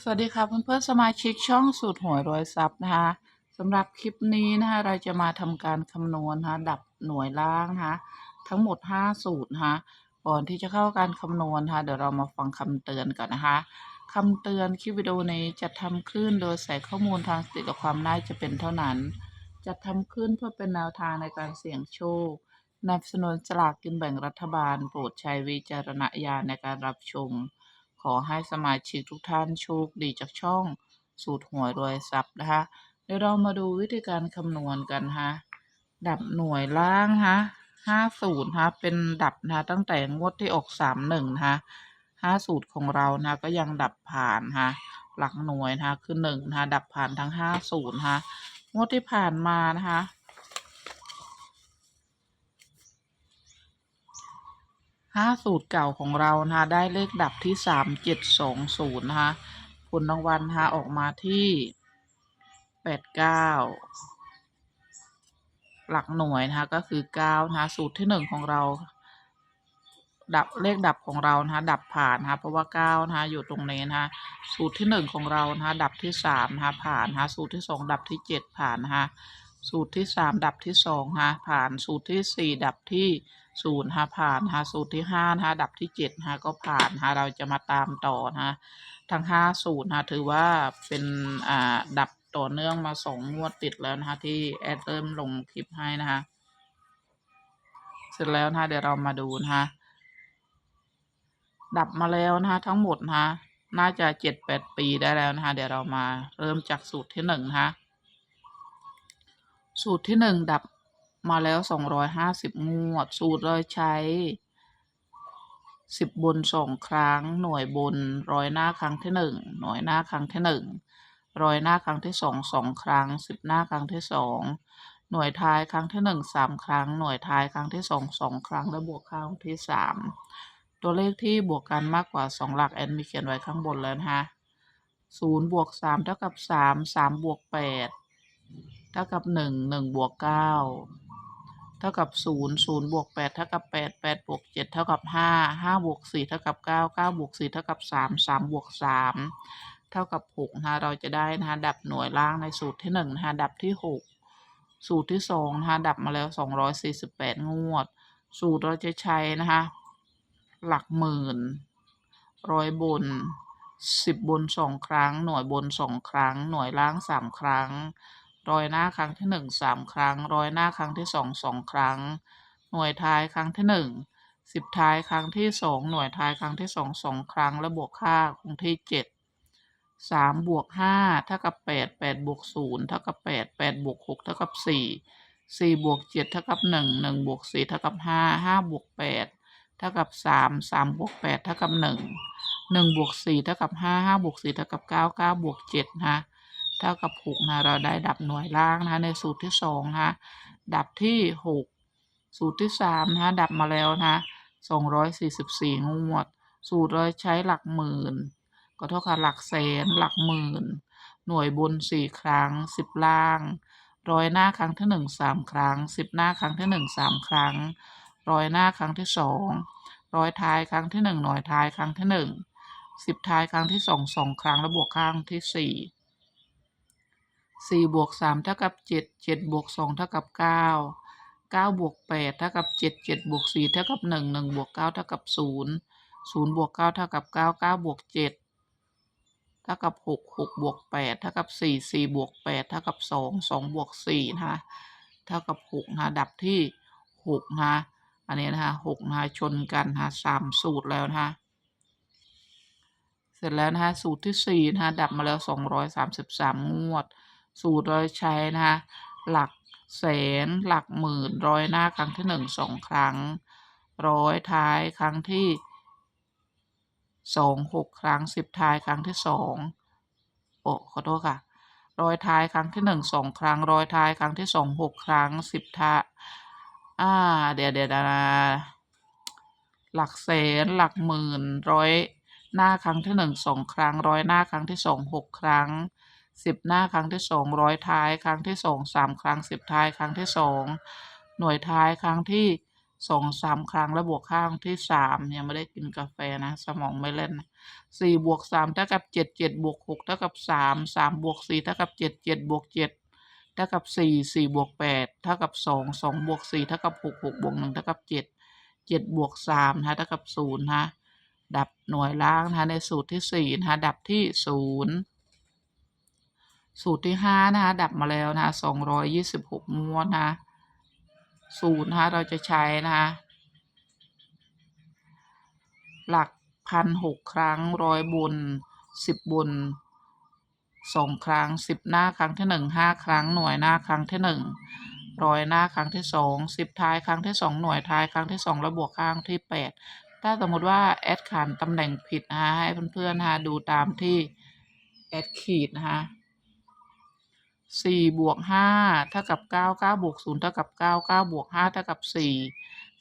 สวัสดีค่ะเพื่อนๆสมาชิกช่องสูตรหวยรวยทรัพย์นะคะสำหรับคลิปนี้นะคะเราจะมาทำการคำนวณนะคะดับหน่วยล่างนะคะทั้งหมด 5 สูตรนะคะก่อนที่จะเข้าการคำนวณนะคะเดี๋ยวเรามาฟังคำเตือนก่อนนะคะคำเตือนคลิปวิดีโอนี้จะทำขึ้นโดยใส่ข้อมูลทางสติและความน่าจะเป็นเท่านั้น จะทำขึ้นเพื่อเป็นแนวทางในการเสี่ยงโชคนำสนุนสลากกินแบ่งรัฐบาล โปรดใช้วิจารณญาณในการรับชม ขอให้สมาชิกทุกท่านโชคดีจากช่องสูตรหวยรวยทรัพย์นะคะ เดี๋ยวเรามาดูวิธีการคำนวณกันนะดับหน่วยล่างนะห้าสูตรนะคะเป็นดับนะคะตั้งแต่งวดที่ออกสามหนึ่งนะคะห้าสูตรของเรานะก็ยังดับผ่านนะคะหลักหน่วยนะคะคือหนึ่งนะคะดับผ่านทั้งห้าสูตรนะคะงวดที่ผ่านมานะคะ ห้าสูตรเก่าของเรานะคะได้เลขดับที่สามเจ็ดสองศูนย์นะคะผลรางวัลนะคะออกมาที่แปดเก้าหลักหน่วยนะคะก็คือเก้านะคะสูตรที่หนึ่งของเรา ดับเลขดับของเรานะคะดับผ่านนะคะเพราะว่าเก้านะคะอยู่ตรงนี้นะคะสูตรที่หนึ่งของเรานะคะดับที่สามนะคะผ่านนะคะสูตรที่สองดับที่เจ็ดผ่านนะคะ สูตรที่สามดับที่สองนะผ่านสูตรที่สี่ดับที่ศูนย์นะผ่านนะสูตรที่ห้านะดับที่เจ็ดนะก็ผ่านนะเราจะมาตามต่อนะทั้งห้าสูตรนะคะถือว่าเป็นอ่าดับต่อเนื่องมาสองงวดติดแล้วนะคะที่แอดเริ่มลงคลิปให้นะคะเสร็จแล้วนะคะเดี๋ยวเรามาดูนะคะดับมาแล้วนะคะทั้งหมดนะคะน่าจะเจ็ดแปดปีได้แล้วนะคะเดี๋ยวเรามาเริ่มจากสูตรที่หนึ่งนะคะ สูตรที่หนึ่งดับมาแล้วสองร้อยห้าสิบงวด สูตรเราใช้สิบบนสองครั้ง หน่วยบนร้อยหน้าครั้งที่หนึ่งหน่วยหน้าครั้งที่หนึ่งร้อยหน้าครั้งที่สองสองครั้งสิบหน้าครั้งที่สองหน่วยท้ายครั้งที่หนึ่งสามครั้ง หน่วยท้ายครั้งที่สองสองครั้งและบวกครั้งที่สามตัวเลขที่บวกกันมากกว่าสองหลักแอนมีเขียนไว้ข้างบนแล้วนะคะศูนย์บวกสามเท่ากับสามสามบวกแปด เท่ากับหนึ่งหนึ่งบวกเก้าเท่ากับศูนย์ศูนย์บวกแปดเท่ากับแปดแปดบวกเจ็ดเท่ากับห้าห้าบวกสี่เท่ากับเก้าเก้าบวกสี่เท่ากับสามสามบวกสามเท่ากับหกนะคะเราจะได้นะคะดับหน่วยล่างในสูตรที่หนึ่งนะคะดับที่หกสูตรที่สองนะคะดับมาแล้วสองร้อยสี่สิบแปดงวด สูตรเราจะใช้นะคะหลักหมื่นร้อยบนสิบบนสองครั้ง หน่วยบนสองครั้ง หน่วยล่างสามครั้ง ร้อยหน้าครั้งที่หนึ่งสามครั้ง ร้อยหน้าครั้งที่สองสองครั้ง หน่วยท้ายครั้งที่หนึ่งสิบท้ายครั้งที่สองหน่วยท้ายครั้งที่สองสองครั้ง และบวกค่าคงที่เจ็ดสามบวกห้าเท่ากับแปดแปดบวกศูนย์เท่ากับแปดแปดบวกหกเท่ากับสี่สี่บวกเจ็ดเท่ากับหนึ่งหนึ่งบวกสี่เท่ากับห้าห้าบวกแปดเท่ากับสามสามบวกแปดเท่ากับหนึ่งหนึ่งบวกสี่เท่ากับห้าห้าบวกสี่เท่ากับเก้าเก้าบวกเจ็ดนะ เท่ากับหกนะเราได้ดับหน่วยล่างนะในสูตรที่สองนะดับที่หกสูตรที่สามนะดับมาแล้วนะสองร้อยสี่สิบสี่งวด สูตรเราใช้หลักหมื่น ก็เท่ากับหลักแสนหลักหมื่น หน่วยบนสี่ครั้งสิบล่างร้อยหน้าครั้งที่หนึ่งสามครั้งสิบหน้าครั้งที่หนึ่งสามครั้งร้อยหน้าครั้งที่สองร้อยท้ายครั้งที่หนึ่งหน่วยท้ายครั้งที่หนึ่งสิบท้ายครั้งที่สองสองครั้ง แล้วบวกครั้งที่สี่ สี่บวกสามเท่ากับเจ็ดเจ็ดบวกสองเท่ากับเก้าเก้าบวกแปดเท่ากับเจ็ดเจ็ดบวกสี่เท่ากับหนึ่งหนึ่งบวกเก้าเท่ากับศูนย์ศูนย์บวกเก้าเท่ากับเก้าเก้าบวกเจ็ดเท่ากับหกหกบวกแปดเท่ากับสี่สี่บวกแปดเท่ากับสองสองบวกสี่นะคะเท่ากับหกนะดับที่หกนะอันนี้นะคะหกนะคะชนกันนะคะสามสูตรแล้วนะคะเสร็จแล้วนะคะสูตรที่สี่นะคะดับมาแล้วสองร้อยสามสิบสามงวด สูตรเราใช้นะคะหลักแสนหลักหมื่นร้อยหน้าครั้งที่หนึ่งสองครั้ง ร้อยท้ายครั้งที่สองหกครั้งสิบท้ายครั้งที่สองโอ้ขอโทษค่ะ ร้อยท้ายครั้งที่หนึ่งสองครั้ง ร้อยท้ายครั้งที่สองหกครั้งสิบท้ายอ่าเดี๋ยวเดี๋ยวนะหลักแสนหลักหมื่นร้อยหน้าครั้งที่หนึ่งสองครั้ง ร้อยหน้าครั้งที่สองหกครั้ง สิบหน้าครั้งที่สองร้อยท้ายครั้งที่สองสามครั้งสิบท้ายครั้งที่สองหน่วยท้ายครั้งที่สองสามครั้งแล้วบวกข้างที่สามยังไม่ได้กินกาแฟนะ สมองไม่เล่นนะสี่บวกสามเท่ากับเจ็ดเจ็ดบวกหกเท่ากับสามสามบวกสี่เท่ากับเจ็ดเจ็ดบวกเจ็ดเท่ากับสี่สี่บวกแปดเท่ากับสองสองบวกสี่เท่ากับหกหกบวกหนึ่งเท่ากับเจ็ดเจ็ดบวกสามนะเท่ากับศูนย์นะดับหน่วยล่างนะในสูตรที่สี่นะดับที่ศูนย์ สูตรที่ห้านะคะ ดับมาแล้วนะคะสองร้อยยี่สิบหกม้วนนะคะศูนย์นะคะเราจะใช้นะคะหลักพันหกครั้งร้อยบนสิบบนสองครั้งสิบหน้าครั้งที่หนึ่งห้าครั้งหน่วยหน้าครั้งที่หนึ่งร้อยหน้าครั้งที่สองสิบท้ายครั้งที่สองหน่วยท้ายครั้งที่สองแล้วบวกข้างที่แปดถ้าสมมติว่าแอดขานตำแหน่งผิดนะคะให้เพื่อนๆนะคะดูตามที่แอดขีดนะคะ สี่บวกห้าเท่ากับเก้าเก้าบวกศูนย์เท่ากับเก้าเก้าบวกห้าเท่ากับสี่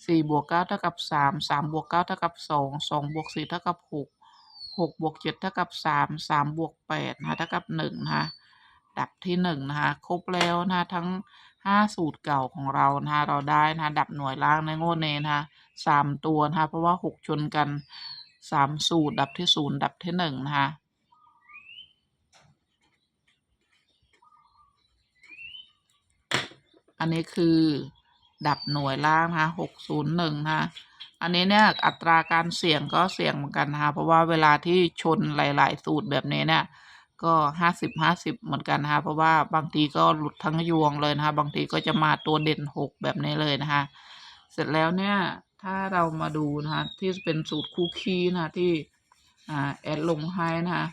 สี่บวกเก้าเท่ากับสามสามบวกเก้าเท่ากับสองสองบวกสี่เท่ากับหกหกบวกเจ็ดเท่ากับสามสามบวกแปดนะเท่ากับหนึ่งนะคะดับที่หนึ่งนะคะครบแล้วนะทั้งห้าสูตรเก่าของเรานะคะเราได้นะดับหน่วยล่างในงวดนี้นะคะสามตัวนะคะเพราะว่าหกชนกันสามสูตรดับที่ศูนย์ดับที่หนึ่งนะคะ อันนี้คือดับหน่วยล่างนะคะหกศูนย์หนึ่งนะคะอันนี้เนี่ยอัตราการเสี่ยงก็เสี่ยงเหมือนกันนะคะเพราะว่าเวลาที่ชนหลาย ๆ สูตรแบบนี้เนี่ยก็ห้าสิบห้าสิบเหมือนกันนะคะเพราะว่าบางทีก็หลุดทั้งยวงเลยนะคะบางทีก็จะมาตัวเด่นหกแบบนี้เลยนะคะเสร็จแล้วเนี่ยถ้าเรามาดูนะคะที่เป็นสูตรคู่คีนะคะที่อ่าแอดลงให้นะคะ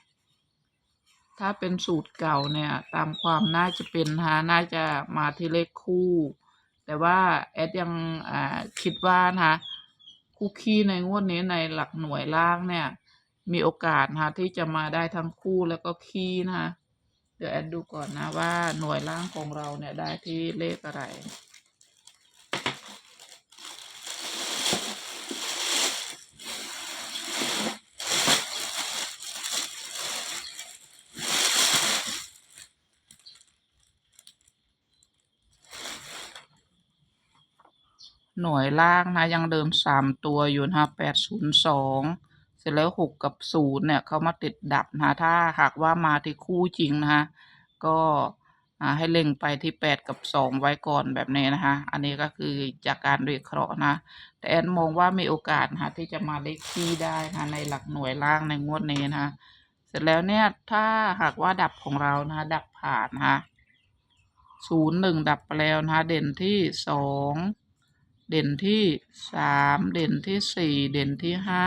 ถ้าเป็นสูตรเก่าเนี่ย ตามความน่าจะเป็นนะน่าจะมาที่เลขคู่ แต่ว่าแอดยังคิดว่านะคู่คีในงวดนี้ในหลักหน่วยล่างเนี่ย มีโอกาสนะที่จะมาได้ทั้งคู่แล้วก็คีย์นะคะเดี๋ยวแอดดูก่อนนะว่าหน่วยล่างของเราเนี่ยได้ที่เลขอะไร หน่วยล่างนะยังเดิมสามตัวอยู่นะแปดศูนย์สองเสร็จแล้วหกกับศูนย์เนี่ยเขามาติดดับนะถ้าหากว่ามาที่คู่จริงนะคะก็ให้เล็งไปที่แปดกับสองไว้ก่อนแบบนี้นะคะ อันนี้ก็คือจากการวิเคราะห์นะ แต่แอนมองว่ามีโอกาสนะคะที่จะมาเลขที่ได้นะในหลักหน่วยล่างในงวดนี้นะเสร็จแล้วเนี่ยถ้าหากว่าดับของเรานะดับผ่านนะศูนย์หนึ่งดับไปแล้วนะเด่นที่สอง เด่นที่สามเด่นที่สี่เด่นที่ห้า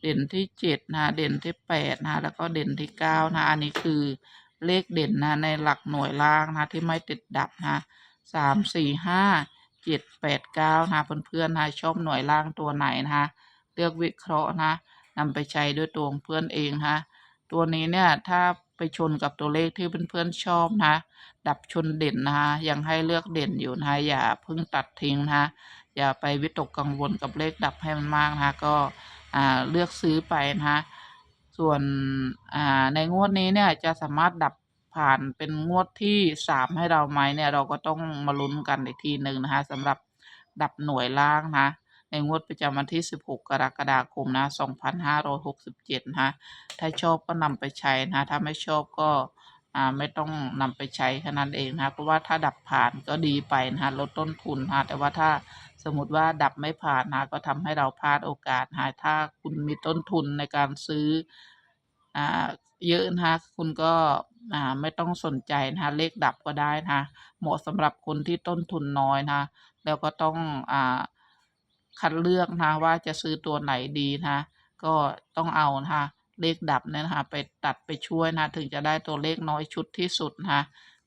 เด่นที่เจ็ดนะเด่นที่แปดนะแล้วก็เด่นที่เก้านะอันนี้คือเลขเด่นนะในหลักหน่วยล่างนะที่ไม่ติดดับนะสามสี่ห้าเจ็ดแปดเก้านะเพื่อนๆนะชอบหน่วยล่างตัวไหนนะเลือกวิเคราะห์นะนำไปใช้ด้วยตัวเพื่อนเองนะตัวนี้เนี่ยถ้า ไปชนกับตัวเลขที่เพื่อนๆชอบนะ ดับชนเด่นนะคะยังให้เลือกเด่นอยู่นะอย่าเพิ่งตัดทิ้งนะอย่าไปวิตกกังวลกับเลขดับให้มันมากนะก็เลือกซื้อไปนะส่วนในงวดนี้เนี่ยจะสามารถดับผ่านเป็นงวดที่สามให้เราไหมเนี่ยเราก็ต้องมาลุ้นกันอีกทีหนึ่งนะคะสำหรับดับหน่วยล่างนะ ในงวดประจำวันที่ 16 กรกฎาคมนะ 2567นะคะถ้าชอบก็นำไปใช้นะ ถ้าไม่ชอบก็ไม่ต้องนำไปใช้แค่นั้นเองนะเพราะว่าถ้าดับผ่านก็ดีไปนะลดต้นทุนนะแต่ว่าถ้าสมมติว่าดับไม่ผ่านนะก็ทำให้เราพลาดโอกาสนะถ้าคุณมีต้นทุนในการซื้อเยอะนะคุณก็ไม่ต้องสนใจนะเลขดับก็ได้นะเหมาะสำหรับคนที่ต้นทุนน้อยนะคะแล้วก็ต้องอ่า คัดเลือกนะว่าจะซื้อตัวไหนดีนะคะก็ต้องเอานะคะเลขดับเนี่ยนะคะไปตัดไปช่วยนะถึงจะได้ตัวเลขน้อยชุดที่สุดนะคะ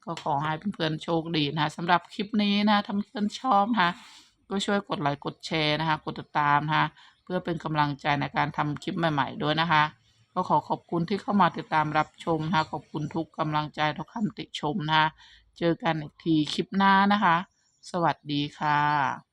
ก็ขอให้เพื่อนๆโชคดีนะคะสำหรับคลิปนี้นะถ้าเพื่อนๆชอบนะคะก็ช่วยกดไลค์กดแชร์นะคะ กดติดตามนะคะเพื่อเป็นกำลังใจในการทำคลิปใหม่ ๆ ด้วยนะคะ ก็ขอขอบคุณที่เข้ามาติดตามรับชมนะคะขอบคุณทุกกำลังใจทุกคำติชมนะคะเจอกันอีกทีคลิปหน้านะคะ สวัสดีค่ะ